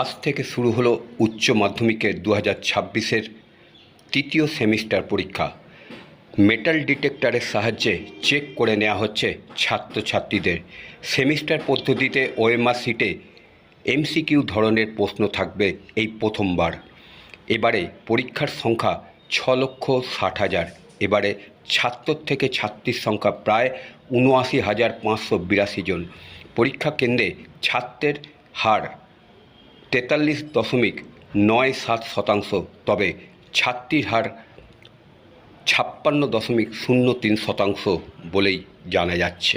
আজ থেকে শুরু হলো উচ্চ মাধ্যমিকের দু হাজার ছাব্বিশের তৃতীয় সেমিস্টার পরীক্ষা। মেটাল ডিটেক্টরের সাহায্যে চেক করে নেওয়া হচ্ছে ছাত্রছাত্রীদের। সেমিস্টার পদ্ধতিতে ওএমআর সিটে এমসিকিউ ধরনের প্রশ্ন থাকবে এই প্রথমবার। এবারে পরীক্ষার সংখ্যা ছ লক্ষ ষাট হাজার। এবারে ছাত্র থেকে ছাত্রীর সংখ্যা প্রায় উনআশি হাজার পাঁচশো বিরাশি জন। পরীক্ষা কেন্দ্রে ছাত্রের হার তেতাল্লিশ দশমিক নয় সাত শতাংশ, তবে ছাত্রীর হার ছাপ্পান্ন দশমিক শূন্য তিন শতাংশ বলেই জানা যাচ্ছে।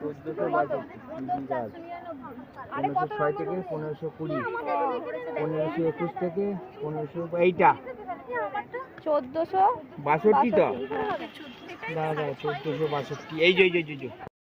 চোদ্দোশো পনেরোশো ছয় থেকে পনেরোশো কুড়ি। পনেরোশো একুশ থেকে পনেরোশো এইটা। চোদ্দোশো বাষট্টি তো। দাদা চোদ্দোশো বাষট্টি। এই যে, এই যে।